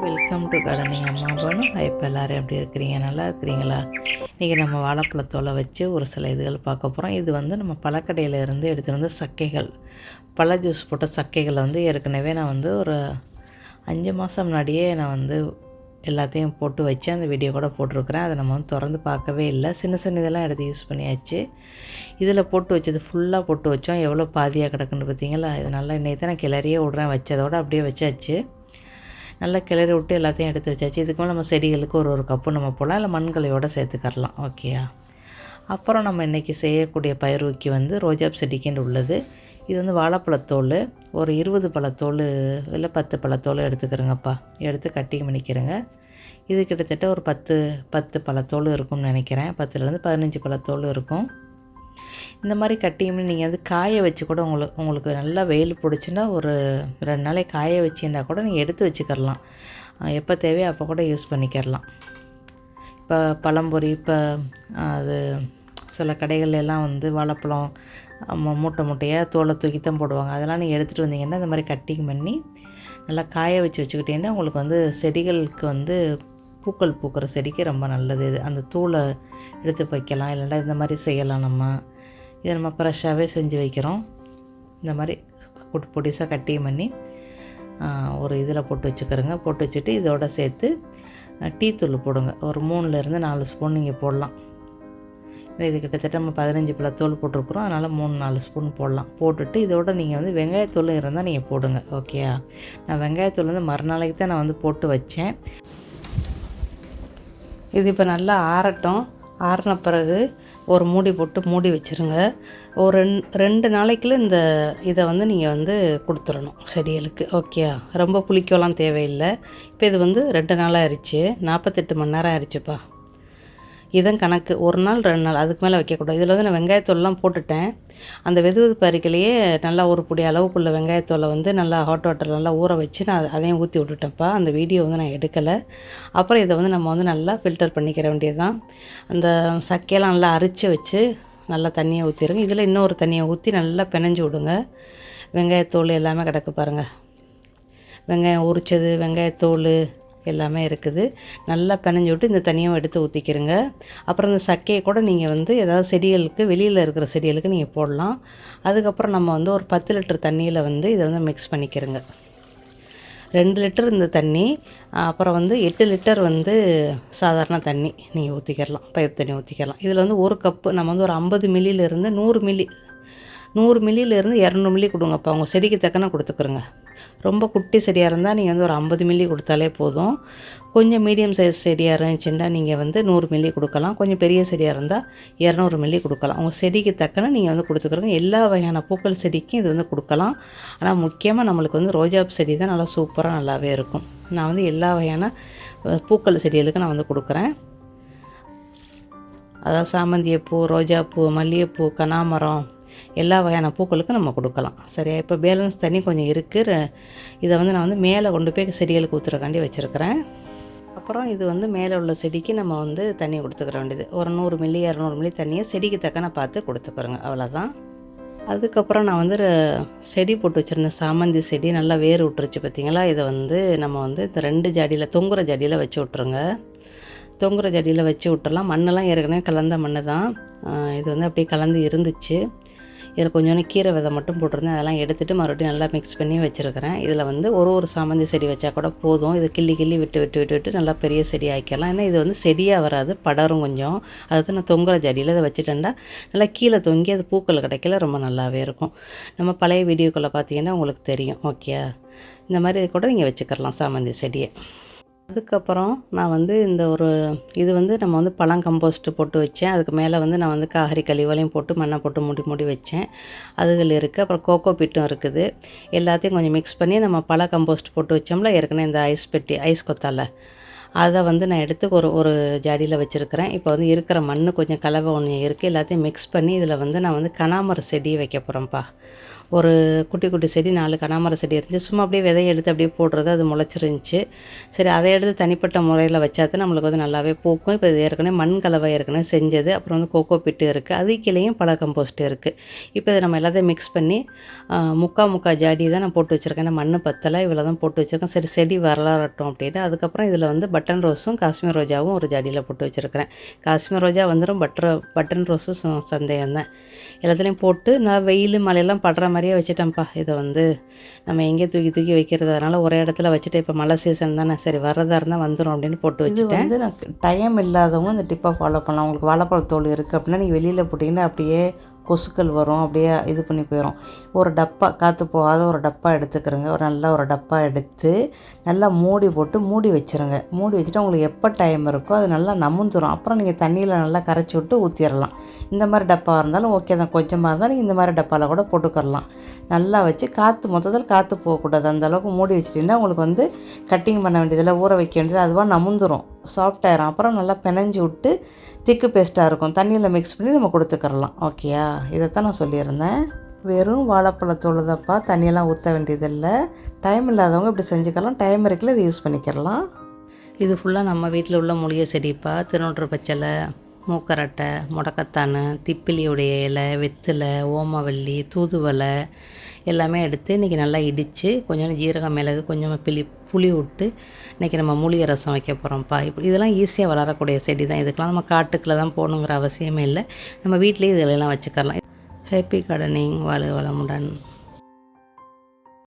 Gardening அம்மா பானு இப்போ எல்லோரும் எப்படி இருக்கிறீங்க? நல்லா இருக்கிறீங்களா? இன்றைக்கி நம்ம வாழைப்பழத்தோலை வச்சு ஒரு சில இதுகள் பார்க்க போகிறோம் இது வந்து நம்ம பழக்கடையில் இருந்து எடுத்துகிட்டு வந்து சக்கைகள். பழ ஜூஸ் போட்ட சக்கைகளை வந்து ஏற்கனவே நான் வந்து ஒரு அஞ்சு மாதம் முன்னாடியே நான் வந்து எல்லாத்தையும் போட்டு வச்சு அந்த வீடியோ கூட போட்டிருக்கிறேன். அதை நம்ம வந்து திறந்து பார்க்கவே இல்லை. சின்ன சின்ன இதெல்லாம் எடுத்து யூஸ் பண்ணியாச்சு. இதில் போட்டு வச்சது ஃபுல்லாக போட்டு வச்சோம். எவ்வளோ பாதியாக கிடக்குன்னு பார்த்தீங்களா? இதனால் இன்னைக்கு தான் நான் கிளறியே விட்றேன். வச்சதோடு அப்படியே வச்சாச்சு. நல்லா கிளறி விட்டு எல்லாத்தையும் எடுத்து வச்சாச்சு. இதுக்கு நம்ம செடிகளுக்கு ஒரு ஒரு கப்பு நம்ம போடலாம். இல்லை மண்களையோடு சேர்த்துக்கரலாம். ஓகேயா அப்புறம் நம்ம இன்றைக்கி செய்யக்கூடிய பயிர்வுக்கு வந்து ரோஜாப் செடிக்கின்னு உள்ளது. இது வந்து வாழைப்பழத்தோல் ஒரு இருபது பழத்தோல் இல்லை பத்து பழத்தோல் எடுத்துக்கிறேங்கப்பா. எடுத்து கட்டி பண்ணிக்கிறேங்க. இது கிட்டத்தட்ட ஒரு பத்து பத்து பழத்தோல் இருக்கும்னு நினைக்கிறேன். பத்துலேருந்து பதினஞ்சு பழத்தோல் இருக்கும். இந்த மாதிரி கட்டிங்கன்னு நீங்கள் வந்து காய வச்சு கூட உங்களுக்கு உங்களுக்கு நல்லா வெயில் பிடிச்சுன்னா ஒரு ரெண்டு நாளைக்கு காய வச்சுருந்தா கூட நீங்கள் எடுத்து வச்சுக்கிறலாம். எப்போ தேவையோ அப்போ கூட யூஸ் பண்ணிக்கிறலாம். இப்போ பழம்பொரி இப்போ அது சில கடைகள்ல எல்லாம் வந்து வாழைப்பழம் மூட்டை மூட்டையாக தோலை தூக்கி தான் போடுவாங்க. அதெல்லாம் நீங்கள் எடுத்துகிட்டு வந்தீங்கன்னா இந்த மாதிரி கட்டிங் பண்ணி நல்லா காய வச்சு வச்சுக்கிட்டீங்கன்னா உங்களுக்கு வந்து செடிகளுக்கு வந்து பூக்கள் பூக்கிற செடிக்கு ரொம்ப நல்லது. இது அந்த தூளை எடுத்து வைக்கலாம் இல்லைன்னா இந்த மாதிரி செய்யலாம் நம்ம. இதை நம்ம ஃப்ரெஷ்ஷாகவே செஞ்சு வைக்கிறோம். இந்த மாதிரி குட்டி பொடிசாக கட்டிங் பண்ணி ஒரு இதில் போட்டு வச்சுக்கிறோங்க. போட்டு வச்சுட்டு இதோட சேர்த்து டீத்தூள் டீ தூள் போடுங்க. ஒரு மூணுலேருந்து நாலு ஸ்பூன் நீங்கள் போடலாம். இது கிட்டத்தட்ட நம்ம பதினஞ்சு பழ தோல் போட்டிருக்குறோம். அதனால் மூணு நாலு ஸ்பூன் போடலாம். போட்டுட்டு இதோட நீங்கள் வந்து வெங்காயத்தூள் இருந்தால் நீங்கள் போடுங்க. ஓகேயா? நான் வெங்காயத்தூள் வந்து மறுநாளைக்கு தான் நான் வந்து போட்டு வச்சேன். இது இப்போ நல்லா ஆறட்டும். ஆறின பிறகு ஒரு மூடி போட்டு மூடி வச்சுருங்க. ஒரு ரெண் ரெண்டு நாளைக்குள்ள இந்த இதை வந்து நீங்கள் வந்து கொடுத்துடணும் செடிகளுக்கு. ஓகே ரொம்ப புளிக்கோலாம் தேவையில்லை. இப்போ இது வந்து ரெண்டு நாளாக ஆயிடுச்சு நாற்பத்தெட்டு மணி நேரம் ஆயிடுச்சுப்பா இதான் கணக்கு ஒரு நாள் ரெண்டு நாள் அதுக்கு மேலே வைக்கக்கூடாது. இதில் வந்து நான் வெங்காயத்தூள்லாம் போட்டுட்டேன். அந்த வெது வெதுப்பு அரிக்கலையே நல்லா ஒரு பொடி அளவுக்குள்ள வெங்காயத்தூளை வந்து நல்லா ஹாட் வாட்டர் நல்லா ஊற வச்சு நான் அதையும் ஊற்றி விட்டுட்டேன்ப்பா. அந்த வீடியோ வந்து நான் எடுக்கலை. அப்புறம் இதை வந்து நம்ம வந்து நல்லா ஃபில்டர் பண்ணிக்கிற வேண்டியதுதான். அந்த சக்கையெல்லாம் நல்லா அரித்து வச்சு நல்லா தண்ணியை ஊற்றிடுங்க இதில் இன்னொரு தண்ணியை ஊற்றி நல்லா பிணைஞ்சு விடுங்க. வெங்காயத்தோல் எல்லாமே கிடக்கு பாருங்கள் வெங்காயம் உரிச்சது வெங்காயத்தோல் எல்லாமே இருக்குது. நல்லா பிணைஞ்சு விட்டு இந்த தனியாக எடுத்து ஊற்றிக்கிறங்க அப்புறம் இந்த சக்கையை கூட நீங்கள் வந்து ஏதாவது செடிகளுக்கு வெளியில் இருக்கிற செடிகளுக்கு நீங்கள் போடலாம். அதுக்கப்புறம் நம்ம வந்து ஒரு பத்து லிட்டர் தண்ணியில் வந்து இதை வந்து மிக்ஸ் பண்ணிக்கிறங்க. ரெண்டு லிட்டர் இந்த தண்ணி அப்புறம் வந்து எட்டு லிட்டர் வந்து சாதாரண தண்ணி நீங்கள் ஊற்றிக்கிறலாம் பயிர் தண்ணி ஊற்றிக்கிறலாம் இதில் வந்து ஒரு கப்பு நம்ம வந்து ஒரு ஐம்பது மில்லியிலேருந்து நூறு மில்லி நூறு மில்லியிலேருந்து இரநூறு மில்லி கொடுங்கப்பா. உங்கள் செடிக்கு தக்கன கொடுத்துக்குறோங்க. ரொம்ப குட்டி செடியாக இருந்தால் நீங்கள் வந்து ஒரு ஐம்பது மில்லி கொடுத்தாலே போதும். கொஞ்சம் மீடியம் சைஸ் செடியாக இருந்துச்சுன்னா நீங்கள் வந்து நூறு மில்லி கொடுக்கலாம். கொஞ்சம் பெரிய செடியாக இருந்தால் இரநூறு மில்லி கொடுக்கலாம். உங்கள் செடிக்கு தக்கன நீங்கள் வந்து கொடுத்துக்கிறோங்க எல்லா வகையான பூக்கள் செடிக்கும் இது வந்து கொடுக்கலாம். ஆனால் முக்கியமாக நம்மளுக்கு வந்து ரோஜா செடி தான் நல்லா சூப்பராக நல்லாவே இருக்கும். நான் வந்து எல்லா வகையான பூக்கள் செடிகளுக்கு நான் வந்து கொடுக்குறேன். அதாவது சாமந்தியப்பூ ரோஜாப்பூ மல்லிகைப்பூ கனாமரம் எல்லா வகையான பூக்களுக்கும் நம்ம கொடுக்கலாம். சரியா? இப்போ பேலன்ஸ் தண்ணி கொஞ்சம் இருக்குது இதை வந்து நான் வந்து மேலே கொண்டு போய் செடிகளுக்கு ஊற்றுறக்காண்டி வச்சுருக்கிறேன். அப்புறம் இது வந்து மேலே உள்ள செடிக்கு நம்ம வந்து தண்ணி கொடுத்துக்கிற வேண்டியது. ஒரு நூறு மில்லி இரநூறு மில்லி தண்ணியை செடிக்கு தக்கன பார்த்து கொடுத்துக்கிறோங்க அவ்வளோதான் அதுக்கப்புறம் நான் வந்து செடி போட்டு வச்சுருந்தேன் சாமந்தி செடி நல்லா வேர் விட்டுருச்சு பார்த்தீங்களா இதை வந்து நம்ம வந்து இந்த ரெண்டு ஜாடியில் தொங்குற ஜாடியில் வச்சு விட்ருங்க தொங்குற ஜடியில் வச்சு விட்டுறலாம். மண்ணெல்லாம் ஏற்கனவே கலந்த மண்ணு தான் இது வந்து அப்படியே கலந்து இருந்துச்சு. இதில் கொஞ்சோண்டு கீரை விதை மட்டும் போட்டிருந்தேன். அதெல்லாம் எடுத்துகிட்டு மறுபடியும் நல்லா மிக்ஸ் பண்ணி வச்சுருக்கிறேன். இதில் வந்து ஒரு ஒரு சாமந்தி செடி வச்சா கூட போதும். இது கிள்ளி கிள்ளி விட்டு விட்டு விட்டு விட்டு நல்லா பெரிய செடி ஆக்கிடலாம். ஏன்னா இது வந்து செடியாக வராது படரும் கொஞ்சம். அதுக்கு நான் தொங்குற ஜடியில் இதை வச்சுட்டேன்டா. நல்லா கீழே தொங்கி அது பூக்கள் கிடைக்கல ரொம்ப நல்லாவே இருக்கும். நம்ம பழைய வீடியோக்களை பார்த்தீங்கன்னா உங்களுக்கு தெரியும். ஓகே இந்த மாதிரி கூட நீங்கள் வச்சுக்கிறலாம் சாமந்தி செடியை. அதுக்கப்புறம் நான் வந்து இந்த ஒரு இது வந்து நம்ம வந்து பழம் கம்போஸ்ட்டு போட்டு வச்சேன். அதுக்கு மேலே வந்து நான் வந்து காய்கறி கழிவுகளையும் போட்டு மண்ணை போட்டு மூடி மூடி வச்சேன். அதுகள் இருக்குது அப்புறம் கோகோ பிட்டும் இருக்குது. எல்லாத்தையும் கொஞ்சம் மிக்ஸ் பண்ணி நம்ம பழ கம்போஸ்ட் போட்டு வச்சோம்ல ஏற்கனவே இந்த ஐஸ் பெட்டி ஐஸ் கொத்தால. அதை வந்து நான் எடுத்து ஒரு ஒரு ஜாடியில் வச்சுருக்கிறேன். இப்போ வந்து இருக்கிற மண் கொஞ்சம் கலவை ஒன்று இருக்குது எல்லாத்தையும் மிக்ஸ் பண்ணி இதில் வந்து நான் வந்து கனாமர செடி வைக்க போகிறேன்ப்பா ஒரு குட்டி குட்டி செடி நாலு கனாமர செடி இருந்துச்சு. சும்மா அப்படியே விதைய எடுத்து அப்படியே போடுறது அது முளைச்சிருந்துச்சு. சரி அதை எடுத்து தனிப்பட்ட முறையில் வச்சாதான் நம்மளுக்கு வந்து நல்லாவே பூக்கும். இப்போ இது ஏற்கனவே மண் கலவை ஏற்கனவே செஞ்சது. அப்புறம் வந்து கோகோ பிட்டு இருக்குது அது கீழேயும் பல கம்போஸ்ட் இருக்குது இப்போ இதை நம்ம எல்லாத்தையும் மிக்ஸ் பண்ணி முக்கா முக்கா ஜாடி தான் நான் போட்டு வச்சுருக்கேன். ஏன்னா மண் பத்தலை இவ்வளோ தான் போட்டு வச்சுருக்கேன். சரி செடி வரலாறட்டும் அப்படின்ட்டு. அதுக்கப்புறம் இதில் வந்து பட்டன் ரோஸும் காஷ்மீர் ரோஜாவும் ஒரு ஜாடியில் போட்டு வச்சுருக்கிறேன். காஷ்மீர் ரோஜா வந்துடும் பட்டர் பட்டன் ரோஸும் ச- சந்தேகம் தான் எல்லாத்துலேயும் போட்டு நான் வெயில் மழையெல்லாம் படுற மாதிரி மாதிரியே வச்சுட்டேன்ப்பா. இதை வந்து நம்ம எங்கேயே தூக்கி தூக்கி வைக்கிறது. அதனால் ஒரே இடத்துல வச்சுட்டு இப்போ மழை சீசன் தானே. சரி வர்றதா இருந்தால் வந்துடும் அப்படின்னு போட்டு வச்சுட்டேன். வந்து எனக்கு டைம் இல்லாதவங்க இந்த டிப்பை ஃபாலோ பண்ணலாம். உங்களுக்கு வாழைப்பழத்தோல் இருக்குது அப்படின்னா நீங்கள் வெளியில் போட்டிங்கன்னா அப்படியே கொசுக்கள் வரும். அப்படியே இது பண்ணி போயிடும் ஒரு டப்பா காற்று போகாத ஒரு டப்பா எடுத்துக்கிறோங்க. ஒரு நல்ல ஒரு டப்பா எடுத்து நல்லா மூடி போட்டு மூடி வச்சிருங்க. மூடி வச்சுட்டு உங்களுக்கு எப்போ டைம் இருக்கோ அது நல்லா நமுந்துரும். அப்புறம் நீங்கள் தண்ணியில் நல்லா கரைச்சி விட்டு ஊற்றிடலாம் இந்த மாதிரி டப்பா இருந்தாலும் ஓகே தான். கொஞ்சமாக இருந்தாலும் இந்த மாதிரி டப்பாவில் கூட போட்டுக்கரலாம் நல்லா வச்சு காற்று மொத்தத்தில் காற்று போகக்கூடாது. அந்த அளவுக்கு மூடி வச்சுட்டிங்கன்னா உங்களுக்கு வந்து கட்டிங் பண்ண வேண்டியதில்லை ஊற வைக்க வேண்டியது அதுவாக நமுந்துரும். சாஃப்ட் ஆயிரும். அப்புறம் நல்லா பிணைஞ்சி விட்டு திக்கு பேஸ்ட்டாக இருக்கும். தண்ணியில் மிக்ஸ் பண்ணி நம்ம கொடுத்துக்கரலாம் ஓகேயா இதைத்தான் நான் சொல்லியிருந்தேன். வெறும் வாழைப்பழத்தோடு தான்ப்பா. தண்ணியெல்லாம் ஊற்ற வேண்டியதில்லை. டைம் இல்லாதவங்க இப்படி செஞ்சுக்கலாம். டைம் இருக்குல்ல இதை யூஸ் பண்ணிக்கிறலாம். இது ஃபுல்லாக நம்ம வீட்டில் உள்ள மூலிகை செடிப்பா. திருநூற்று பச்சலை மூக்கரட்டை முடக்கத்தான் திப்பிலியுடைய இலை வெத்தலை ஓமவல்லி தூதுவலை எல்லாமே எடுத்து இன்றைக்கி நல்லா இடித்து கொஞ்சம் ஜீரகம் மிளகு கொஞ்சமாக பிளி புளி விட்டு இன்றைக்கி நம்ம மூலிகை ரசம் வைக்க போகிறோம்ப்பா இப்போ இதெல்லாம் ஈஸியாக வளரக்கூடிய செடி தான். இதுக்கெல்லாம் நம்ம காட்டுக்குள்ளே தான் போகணுங்கிற அவசியமே இல்லை. நம்ம வீட்டிலேயே இதெல்லாம் வச்சுக்கலாம் ஹாப்பி கார்டனிங் வாழ்க வளமுடன்.